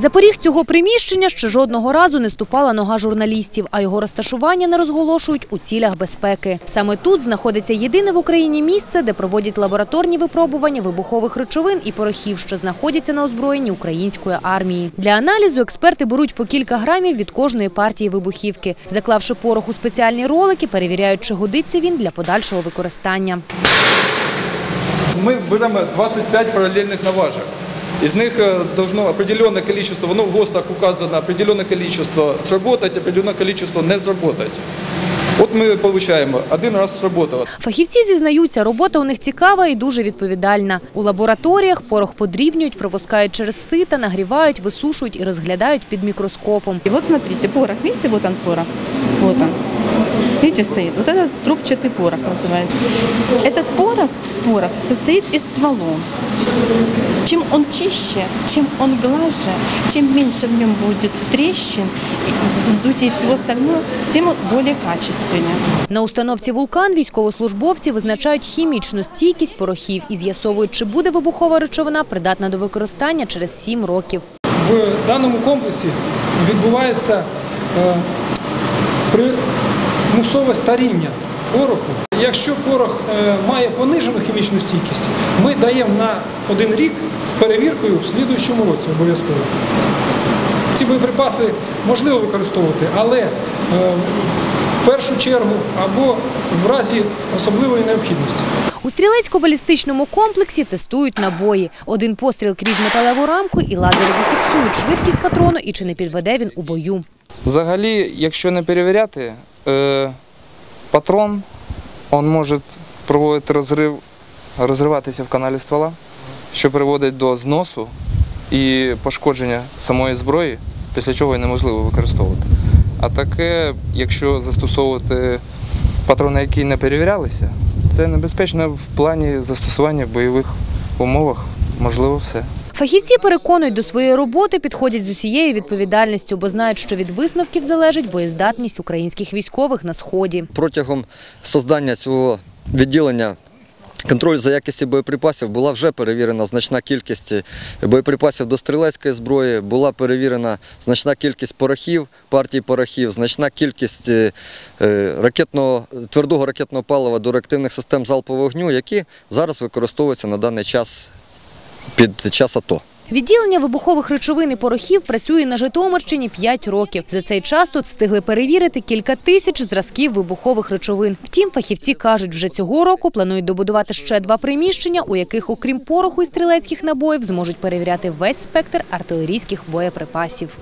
За поріг цього приміщення ще жодного разу не ступала нога журналістів, а його розташування не розголошують у цілях безпеки. Саме тут знаходиться єдине в Україні місце, де проводять лабораторні випробування вибухових речовин і порохів, що знаходяться на озброєнні української армії. Для аналізу експерти беруть по кілька грамів від кожної партії вибухівки. Заклавши порох у спеціальні ролики, перевіряють, чи годиться він для подальшого використання. Мы берем 25 параллельных наважек. Из них э, должно определенное количество, воно в ГОСТах указано, определенное количество сработать, определенное количество не сработать. От ми получаємо, один раз сработало. Фахівці зізнаються, робота у них цікава і дуже відповідальна. У лабораторіях порох подрібнюють, пропускають через сита, нагрівають, висушують і розглядають під мікроскопом. И вот смотрите, порох, видите, вот он порох, вот он. Видите, стоит. Вот этот трубчатый порох называется. Этот порох, порох состоит из стволов. Он чище, чем он глаже, чем меньше в нем будет трещин, и вздутия и всего остального, тем он более качественнее. На установці «Вулкан» військовослужбовці визначають хімічну стійкість порохів і з'ясовують, чи буде вибухова речовина придатна до використання через 7 років. В даному комплексі відбувається е, примусове старіння пороху. Якщо порох е, має понижену хімічну стійкість, ми даємо на один рік з перевіркою в слідуючому році обов'язково. Ці боєприпаси можливо використовувати, але е, в першу чергу або в разі особливої необхідності. У стрілецько-балістичному комплексі тестують набої. Один постріл крізь металеву рамку і лазери зафіксують швидкість патрону і чи не підведе він у бою. Взагалі, якщо не перевіряти, е, патрон він може проводити розрив, розриватися в каналі ствола, що приводить до зносу і пошкодження самої зброї, після чого її неможливо використовувати. А таке, якщо застосовувати патрони, які не перевірялися, це небезпечно в плані застосування в бойових умовах, можливо, все. Фахівці переконують, до своєї роботи підходять з усією відповідальністю, бо знають, що від висновків залежить боєздатність українських військових на сході. Протягом создання цього відділення контролю за якістю боєприпасів була вже перевірена значна кількість боєприпасів до стрілецької зброї, була перевірена значна кількість порохів, партій порохів, значна кількість е, е, ракетного, твердого ракетного палива до реактивних систем залпового вогню, які зараз використовуються на даний час під час АТО. Відділення вибухових речовин і порохів працює на Житомирщині 5 років. За цей час тут встигли перевірити кілька тисяч зразків вибухових речовин. Втім, фахівці кажуть, вже цього року планують добудувати ще два приміщення, у яких, окрім пороху і стрілецьких набоїв, зможуть перевіряти весь спектр артилерійських боєприпасів.